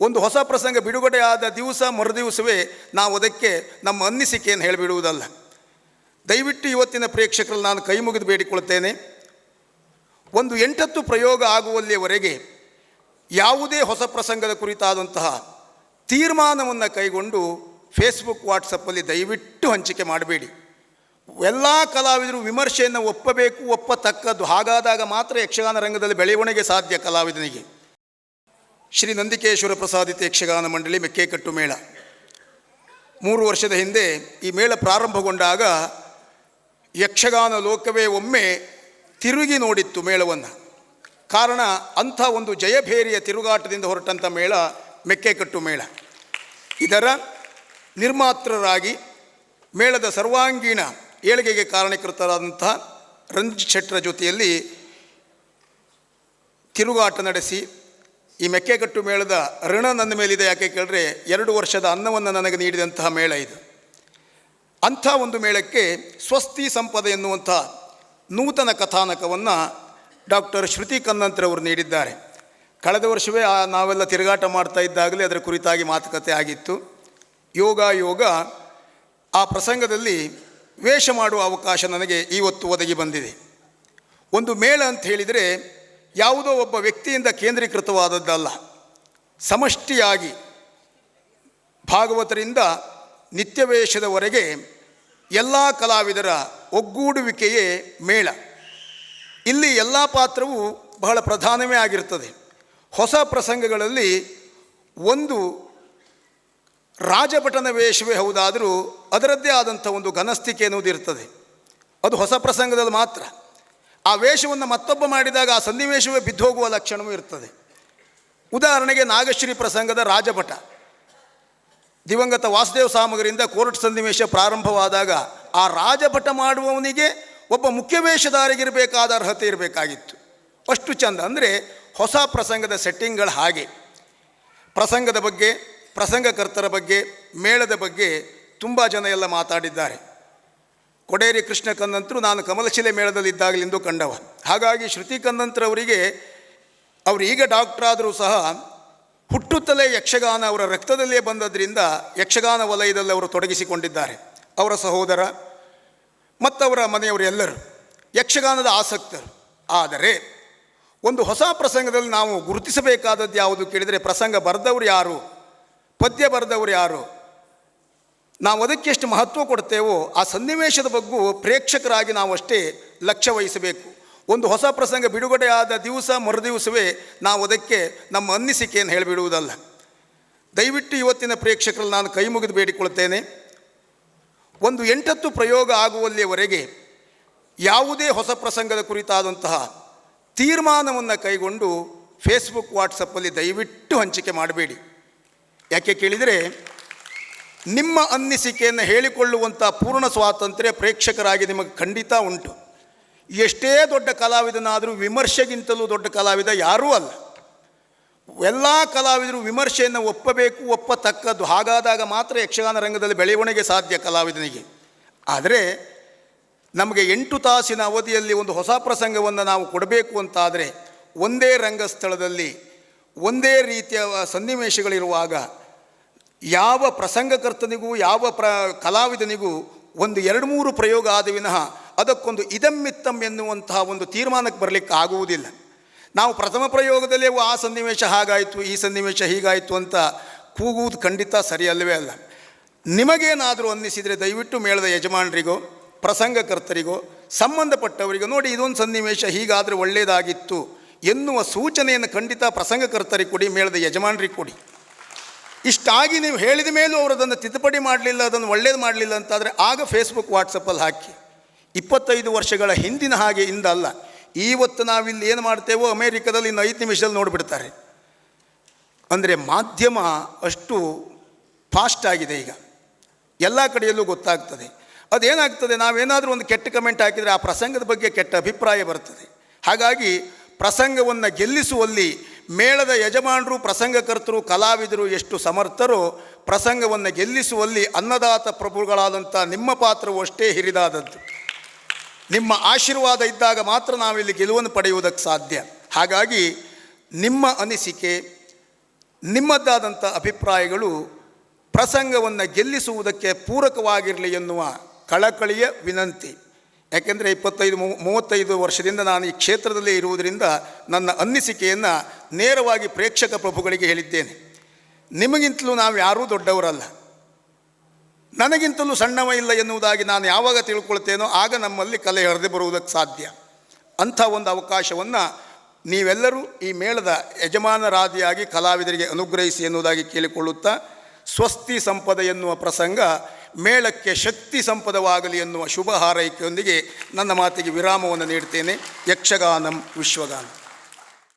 ಒಂದು ಹೊಸ ಪ್ರಸಂಗ ಬಿಡುಗಡೆ ಆದ ದಿವಸ ಮರುದಿವಸವೇ ನಾವು ಅದಕ್ಕೆ ನಮ್ಮ ಅನ್ನಿಸಿಕೆಯನ್ನು ಹೇಳಿಬಿಡುವುದಲ್ಲ. ದಯವಿಟ್ಟು ಇವತ್ತಿನ ಪ್ರೇಕ್ಷಕರಲ್ಲಿ ನಾನು ಕೈ ಮುಗಿದು ಬೇಡಿಕೊಳ್ಳುತ್ತೇನೆ. ಒಂದು ಎಂಟತ್ತು ಪ್ರಯೋಗ ಆಗುವಲ್ಲಿಯವರೆಗೆ ಯಾವುದೇ ಹೊಸ ಪ್ರಸಂಗದ ಕುರಿತಾದಂತಹ ತೀರ್ಮಾನವನ್ನು ಕೈಗೊಂಡು ಫೇಸ್ಬುಕ್ ವಾಟ್ಸಪ್ಪಲ್ಲಿ ದಯವಿಟ್ಟು ಹಂಚಿಕೆ ಮಾಡಬೇಡಿ. ಎಲ್ಲ ಕಲಾವಿದರು ವಿಮರ್ಶೆಯನ್ನು ಒಪ್ಪಬೇಕು, ಒಪ್ಪತಕ್ಕದ್ದು ಹಾಗಾದಾಗ ಮಾತ್ರ ಯಕ್ಷಗಾನ ರಂಗದಲ್ಲಿ ಬೆಳವಣಿಗೆ ಸಾಧ್ಯ ಕಲಾವಿದನಿಗೆ. ಶ್ರೀ ನಂದಿಕೇಶ್ವರ ಪ್ರಸಾದಿತ ಯಕ್ಷಗಾನ ಮಂಡಳಿ ಮೆಕ್ಕೆಕಟ್ಟು ಮೇಳ. ಮೂರು ವರ್ಷದ ಹಿಂದೆ ಈ ಮೇಳ ಪ್ರಾರಂಭಗೊಂಡಾಗ ಯಕ್ಷಗಾನ ಲೋಕವೇ ಒಮ್ಮೆ ತಿರುಗಿ ನೋಡಿತ್ತು ಮೇಳವನ್ನು. ಕಾರಣ ಅಂಥ ಒಂದು ಜಯಭೇರಿಯ ತಿರುಗಾಟದಿಂದ ಹೊರಟಂಥ ಮೇಳ ಮೆಕ್ಕೆಕಟ್ಟು ಮೇಳ. ಇದರ ನಿರ್ಮಾತೃರಾಗಿ ಮೇಳದ ಸರ್ವಾಂಗೀಣ ಏಳಿಗೆಗೆ ಕಾರಣೀಕೃತರಾದಂಥ ರಂಜಿತ್ ಶೆಟ್ಟರ ಜೊತೆಯಲ್ಲಿ ತಿರುಗಾಟ ನಡೆಸಿ ಈ ಮೆಕ್ಕೆಗಟ್ಟು ಮೇಳದ ಋಣ ನನ್ನ ಮೇಲಿದೆ. ಯಾಕೆ ಕೇಳಿದ್ರೆ ಎರಡು ವರ್ಷದ ಅನ್ನವನ್ನು ನನಗೆ ನೀಡಿದಂತಹ ಮೇಳ ಇದು. ಅಂಥ ಒಂದು ಮೇಳಕ್ಕೆ ಸ್ವಸ್ತಿ ಸಂಪದ ಎನ್ನುವಂಥ ನೂತನ ಕಥಾನಕವನ್ನು ಡಾಕ್ಟರ್ ಶ್ರುತಿ ಕನ್ನಂತ್ರವರು ನೀಡಿದ್ದಾರೆ. ಕಳೆದ ವರ್ಷವೇ ಆ ನಾವೆಲ್ಲ ತಿರುಗಾಟ ಮಾಡ್ತಾ ಇದ್ದಾಗಲೇ ಅದರ ಕುರಿತಾಗಿ ಮಾತುಕತೆ ಆಗಿತ್ತು. ಯೋಗ ಯೋಗ, ಆ ಪ್ರಸಂಗದಲ್ಲಿ ವೇಷ ಮಾಡುವ ಅವಕಾಶ ನನಗೆ ಇವತ್ತು ಒದಗಿ ಬಂದಿದೆ. ಒಂದು ಮೇಳ ಅಂತ ಹೇಳಿದರೆ ಯಾವುದೋ ಒಬ್ಬ ವ್ಯಕ್ತಿಯಿಂದ ಕೇಂದ್ರೀಕೃತವಾದದ್ದಲ್ಲ. ಸಮಷ್ಟಿಯಾಗಿ ಭಾಗವತರಿಂದ ನಿತ್ಯವೇಷದವರೆಗೆ ಎಲ್ಲ ಕಲಾವಿದರ ಒಗ್ಗೂಡುವಿಕೆಯೇ ಮೇಳ. ಇಲ್ಲಿ ಎಲ್ಲ ಪಾತ್ರವೂ ಬಹಳ ಪ್ರಧಾನವೇ ಆಗಿರ್ತದೆ. ಹೊಸ ಪ್ರಸಂಗಗಳಲ್ಲಿ ಒಂದು ರಾಜಭಟನ ವೇಷವೇ ಹೌದಾದರೂ ಅದರದ್ದೇ ಆದಂಥ ಒಂದು ಘನಸ್ಥಿಕೆ ಎನ್ನುವುದು ಇರ್ತದೆ ಅದು ಹೊಸ ಪ್ರಸಂಗದಲ್ಲಿ ಮಾತ್ರ. ಆ ವೇಷವನ್ನು ಮತ್ತೊಬ್ಬ ಮಾಡಿದಾಗ ಆ ಸನ್ನಿವೇಶವೇ ಬಿದ್ದೋಗುವ ಲಕ್ಷಣವೂ ಇರ್ತದೆ. ಉದಾಹರಣೆಗೆ ನಾಗಶ್ರೀ ಪ್ರಸಂಗದ ರಾಜಭಟ. ದಿವಂಗತ ವಾಸುದೇವ ಸಾಮಗರಿಂದ ಕೋರ್ಟ್ ಸನ್ನಿವೇಶ ಪ್ರಾರಂಭವಾದಾಗ ಆ ರಾಜಭಟ ಮಾಡುವವನಿಗೆ ಒಬ್ಬ ಮುಖ್ಯ ವೇಷಧಾರಿಗಿರಬೇಕಾದ ಅರ್ಹತೆ ಇರಬೇಕಾಗಿತ್ತು. ಅಷ್ಟು ಚಂದ ಅಂದರೆ ಹೊಸ ಪ್ರಸಂಗದ ಸೆಟ್ಟಿಂಗ್ಗಳು ಹಾಗೆ. ಪ್ರಸಂಗದ ಬಗ್ಗೆ, ಪ್ರಸಂಗಕರ್ತರ ಬಗ್ಗೆ, ಮೇಳದ ಬಗ್ಗೆ ತುಂಬ ಜನ ಎಲ್ಲ ಮಾತಾಡಿದ್ದಾರೆ. ಕೊಡೇರಿ ಕೃಷ್ಣ ಕಂದಂತರು ನಾನು ಕಮಲಶಿಲೆ ಮೇಳದಲ್ಲಿದ್ದಾಗಲಿಂದು ಕಂಡವ. ಹಾಗಾಗಿ ಶ್ರುತಿ ಕಂದಂತರವರಿಗೆ ಅವರು ಈಗ ಡಾಕ್ಟ್ರಾದರೂ ಸಹ ಹುಟ್ಟುತ್ತಲೇ ಯಕ್ಷಗಾನ ಅವರ ರಕ್ತದಲ್ಲೇ ಬಂದದ್ರಿಂದ ಯಕ್ಷಗಾನ ವಲಯದಲ್ಲಿ ಅವರು ತೊಡಗಿಸಿಕೊಂಡಿದ್ದಾರೆ. ಅವರ ಸಹೋದರ ಮತ್ತವರ ಮನೆಯವರು ಎಲ್ಲರೂ ಯಕ್ಷಗಾನದ ಆಸಕ್ತರು. ಆದರೆ ಒಂದು ಹೊಸ ಪ್ರಸಂಗದಲ್ಲಿ ನಾವು ಗುರುತಿಸಬೇಕಾದದ್ದು ಯಾವುದು ಕೇಳಿದರೆ ಪ್ರಸಂಗ ಬರೆದವರು ಯಾರು, ಪದ್ಯ ಬರೆದವರು ಯಾರು ನಾವು ಅದಕ್ಕೆ ಎಷ್ಟು ಮಹತ್ವ ಕೊಡ್ತೇವೋ ಆ ಸನ್ನಿವೇಶದ ಬಗ್ಗೂ ಪ್ರೇಕ್ಷಕರಾಗಿ ನಾವು ಅಷ್ಟೇ ಲಕ್ಷ್ಯ ವಹಿಸಬೇಕು. ಒಂದು ಹೊಸ ಪ್ರಸಂಗ ಬಿಡುಗಡೆ ಆದ ದಿವಸ ಮರುದಿವಸವೇ ನಾವು ಅದಕ್ಕೆ ನಮ್ಮ ಅನ್ನಿಸಿಕೆಯನ್ನು ಹೇಳಿಬಿಡುವುದಲ್ಲ. ದಯವಿಟ್ಟು ಇವತ್ತಿನ ಪ್ರೇಕ್ಷಕರಲ್ಲಿ ನಾನು ಕೈ ಮುಗಿದು ಬೇಡಿಕೊಳ್ಳುತ್ತೇನೆ. ಒಂದು ಎಂಟತ್ತು ಪ್ರಯೋಗ ಆಗುವಲ್ಲಿಯವರೆಗೆ ಯಾವುದೇ ಹೊಸ ಪ್ರಸಂಗದ ಕುರಿತಾದಂತಹ ತೀರ್ಮಾನವನ್ನು ಕೈಗೊಂಡು ಫೇಸ್ಬುಕ್ ವಾಟ್ಸಪ್ಪಲ್ಲಿ ದಯವಿಟ್ಟು ಹಂಚಿಕೆ ಮಾಡಬೇಡಿ. ಯಾಕೆ ಕೇಳಿದರೆ ನಿಮ್ಮ ಅನ್ನಿಸಿಕೆಯನ್ನು ಹೇಳಿಕೊಳ್ಳುವಂಥ ಪೂರ್ಣ ಸ್ವಾತಂತ್ರ್ಯ ಪ್ರೇಕ್ಷಕರಾಗಿ ನಿಮಗೆ ಖಂಡಿತ ಉಂಟು. ಎಷ್ಟೇ ದೊಡ್ಡ ಕಲಾವಿದನಾದರೂ ವಿಮರ್ಶೆಗಿಂತಲೂ ದೊಡ್ಡ ಕಲಾವಿದ ಯಾರೂ ಅಲ್ಲ. ಎಲ್ಲ ಕಲಾವಿದರು ವಿಮರ್ಶೆಯನ್ನು ಒಪ್ಪಬೇಕು, ಒಪ್ಪತಕ್ಕದ್ದು ಹಾಗಾದಾಗ ಮಾತ್ರ ಯಕ್ಷಗಾನ ರಂಗದಲ್ಲಿ ಬೆಳವಣಿಗೆ ಸಾಧ್ಯ ಕಲಾವಿದನಿಗೆ. ಆದರೆ ನಮಗೆ ಎಂಟು ತಾಸಿನ ಅವಧಿಯಲ್ಲಿ ಒಂದು ಹೊಸ ಪ್ರಸಂಗವನ್ನು ನಾವು ಕೊಡಬೇಕು ಅಂತಾದರೆ ಒಂದೇ ರಂಗಸ್ಥಳದಲ್ಲಿ ಒಂದೇ ರೀತಿಯ ಸನ್ನಿವೇಶಗಳಿರುವಾಗ ಯಾವ ಪ್ರಸಂಗಕರ್ತನಿಗೂ, ಯಾವ ಪ್ರ, ಕಲಾವಿದನಿಗೂ ಒಂದು ಎರಡು ಮೂರು ಪ್ರಯೋಗ ಆದ ವಿನಃ ಅದಕ್ಕೊಂದು ಇದಮ್ಮಿತ್ತಂ ಎನ್ನುವಂತಹ ಒಂದು ತೀರ್ಮಾನಕ್ಕೆ ಬರಲಿಕ್ಕೆ ಆಗುವುದಿಲ್ಲ. ನಾವು ಪ್ರಥಮ ಪ್ರಯೋಗದಲ್ಲೇ ಆ ಸನ್ನಿವೇಶ ಹಾಗಾಯಿತು, ಈ ಸನ್ನಿವೇಶ ಹೀಗಾಯಿತು ಅಂತ ಕೂಗುವುದು ಖಂಡಿತ ಸರಿಯಲ್ಲವೇ ಅಲ್ಲ. ನಿಮಗೇನಾದರೂ ಅನ್ನಿಸಿದರೆ ದಯವಿಟ್ಟು ಮೇಳದ ಯಜಮಾನರಿಗೋ, ಪ್ರಸಂಗಕರ್ತರಿಗೋ, ಸಂಬಂಧಪಟ್ಟವರಿಗೋ, ನೋಡಿ ಇದೊಂದು ಸನ್ನಿವೇಶ ಹೀಗಾದರೆ ಒಳ್ಳೆಯದಾಗಿತ್ತು ಎನ್ನುವ ಸೂಚನೆಯನ್ನು ಖಂಡಿತ ಪ್ರಸಂಗಕರ್ತರಿಗೆ ಕೊಡಿ, ಮೇಳದ ಯಜಮಾನರಿಗೆ ಕೊಡಿ. ಇಷ್ಟಾಗಿ ನೀವು ಹೇಳಿದ ಮೇಲೂ ಅವರು ಅದನ್ನು ತಿದ್ದುಪಡಿ ಮಾಡಲಿಲ್ಲ, ಅದನ್ನು ಒಳ್ಳೇದು ಮಾಡಲಿಲ್ಲ ಅಂತಾದರೆ ಆಗ ಫೇಸ್ಬುಕ್ ವಾಟ್ಸಪ್ಪಲ್ಲಿ ಹಾಕಿ. ಇಪ್ಪತ್ತೈದು ವರ್ಷಗಳ ಹಿಂದಿನ ಹಾಗೆ ಇಂದಲ್ಲ ಇವತ್ತು ನಾವಿಲ್ಲಿ ಏನು ಮಾಡ್ತೇವೋ ಅಮೇರಿಕದಲ್ಲಿ ಇನ್ನು ಐದು ನಿಮಿಷದಲ್ಲಿ ನೋಡಿಬಿಡ್ತಾರೆ. ಅಂದರೆ ಮಾಧ್ಯಮ ಅಷ್ಟು ಫಾಸ್ಟ್ ಆಗಿದೆ ಈಗ. ಎಲ್ಲ ಕಡೆಯಲ್ಲೂ ಗೊತ್ತಾಗ್ತದೆ. ಅದೇನಾಗ್ತದೆ, ನಾವೇನಾದರೂ ಒಂದು ಕೆಟ್ಟ ಕಮೆಂಟ್ ಹಾಕಿದರೆ ಆ ಪ್ರಸಂಗದ ಬಗ್ಗೆ ಕೆಟ್ಟ ಅಭಿಪ್ರಾಯ ಬರ್ತದೆ. ಹಾಗಾಗಿ ಪ್ರಸಂಗವನ್ನು ಗೆಲ್ಲಿಸುವಲ್ಲಿ ಮೇಳದ ಯಜಮಾನರು, ಪ್ರಸಂಗಕರ್ತರು, ಕಲಾವಿದರು ಎಷ್ಟು ಸಮರ್ಥರು, ಪ್ರಸಂಗವನ್ನು ಗೆಲ್ಲಿಸುವಲ್ಲಿ ಅನ್ನದಾತ ಪ್ರಭುಗಳಾದಂಥ ನಿಮ್ಮ ಪಾತ್ರವು ಅಷ್ಟೇ ಹಿರಿದಾದದ್ದು. ನಿಮ್ಮ ಆಶೀರ್ವಾದ ಇದ್ದಾಗ ಮಾತ್ರ ನಾವಿಲ್ಲಿ ಗೆಲುವನ್ನು ಪಡೆಯುವುದಕ್ಕೆ ಸಾಧ್ಯ. ಹಾಗಾಗಿ ನಿಮ್ಮ ಅನಿಸಿಕೆ, ನಿಮ್ಮದ್ದಾದಂಥ ಅಭಿಪ್ರಾಯಗಳು ಪ್ರಸಂಗವನ್ನು ಗೆಲ್ಲಿಸುವುದಕ್ಕೆ ಪೂರಕವಾಗಿರಲಿ ಎನ್ನುವ ಕಳಕಳಿಯ ವಿನಂತಿ. ಯಾಕೆಂದರೆ ಇಪ್ಪತ್ತೈದು ಮೂವತ್ತೈದು ವರ್ಷದಿಂದ ನಾನು ಈ ಕ್ಷೇತ್ರದಲ್ಲೇ ಇರುವುದರಿಂದ ನನ್ನ ಅನ್ನಿಸಿಕೆಯನ್ನು ನೇರವಾಗಿ ಪ್ರೇಕ್ಷಕ ಪ್ರಭುಗಳಿಗೆ ಹೇಳಿದ್ದೇನೆ. ನಿಮಗಿಂತಲೂ ನಾವು ಯಾರೂ ದೊಡ್ಡವರಲ್ಲ. ನನಗಿಂತಲೂ ಸಣ್ಣವ ಇಲ್ಲ ಎನ್ನುವುದಾಗಿ ನಾನು ಯಾವಾಗ ತಿಳ್ಕೊಳ್ತೇನೋ ಆಗ ನಮ್ಮಲ್ಲಿ ಕಲೆ ಹರಿದು ಬರುವುದಕ್ಕೆ ಸಾಧ್ಯ. ಅಂಥ ಒಂದು ಅವಕಾಶವನ್ನು ನೀವೆಲ್ಲರೂ ಈ ಮೇಳದ ಯಜಮಾನರಾದಿಯಾಗಿ ಕಲಾವಿದರಿಗೆ ಅನುಗ್ರಹಿಸಿ ಎನ್ನುವುದಾಗಿ ಕೇಳಿಕೊಳ್ಳುತ್ತಾ, ಸ್ವಸ್ತಿ ಸಂಪದ ಎನ್ನುವ ಪ್ರಸಂಗ ಮೇಳಕ್ಕೆ ಶಕ್ತಿ ಸಂಪದವಾಗಲಿ ಎನ್ನುವ ಶುಭ ಹಾರೈಕೆಯೊಂದಿಗೆ ನನ್ನ ಮಾತಿಗೆ ವಿರಾಮವನ್ನು ನೀಡ್ತೇನೆ. ಯಕ್ಷಗಾನಂ ವಿಶ್ವಗಾನ.